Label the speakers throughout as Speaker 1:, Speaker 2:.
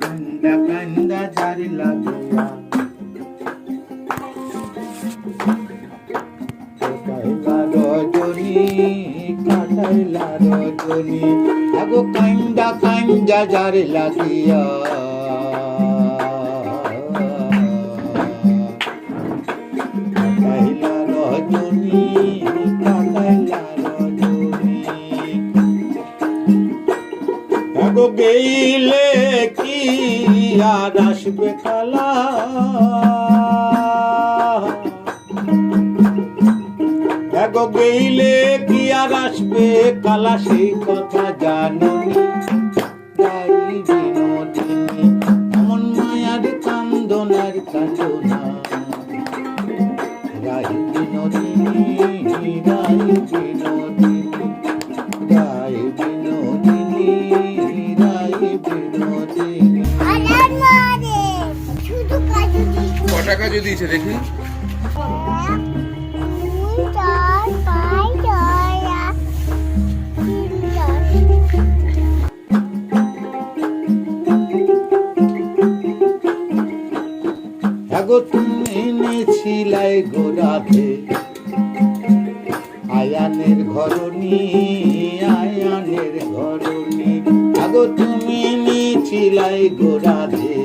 Speaker 1: কান্দা কান্দা জারি লাগিয়া রজনী কাটাইলা রজনী আগো কান্দা কান্দা জারি লাগিয়া আগো গেইলে কি আর আসবে খালা? গেইলে কি আর আসবে কালা সেই কথা জাননি
Speaker 2: টাকা দিয়ে দিয়েছে, দেখি।
Speaker 3: দুই চার পাঁচ ছয় আট তিন চার
Speaker 1: আগো, তুমি এনেছিলাই গোরাধে আয়ানের ঘরনি আয়ানের ঘরনি আগো, তুমি এনেছিলাই আয়ানের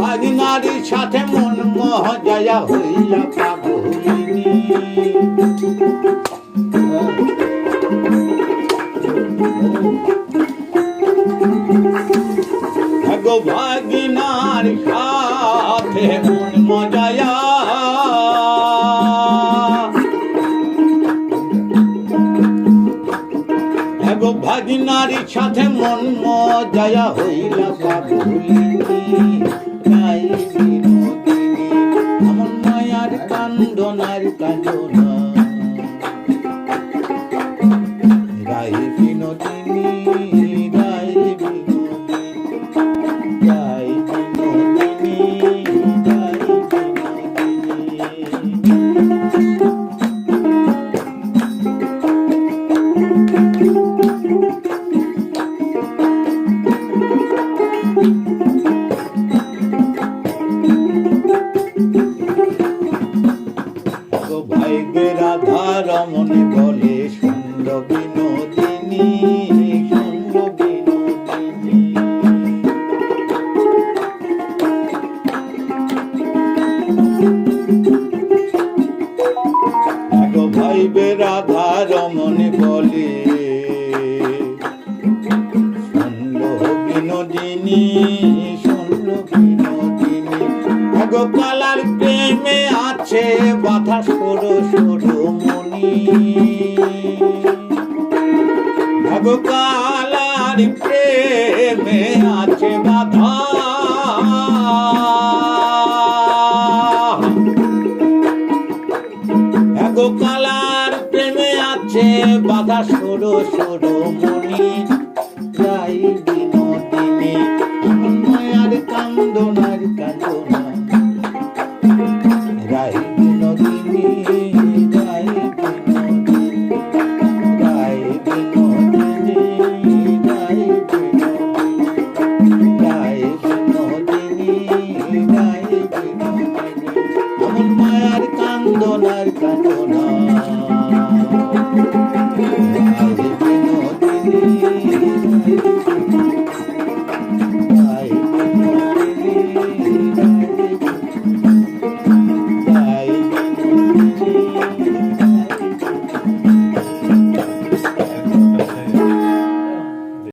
Speaker 1: ভাগিনারির সাথে মন মহজয়া হইয়া পাগলিনী। ভাগিনার সাথে মন মজায়া গো সাথে মন মজায়া হইলা পাগলিনী। বিনোদিনী গো ভাই বে রাধা রমণী বলে। শুনলো বিনোদিনী শুনলো বিনোদিনী। গো কালার প্রেমে আছে বাধা সরো সরো মনি গো কালার প্রেমে প্রেমে আছে বাধা সরো সরো মনি। যাই বিনোদিনী মায়ার কান্দনার কান্দনা মায়ার কান্দনার কান্দনা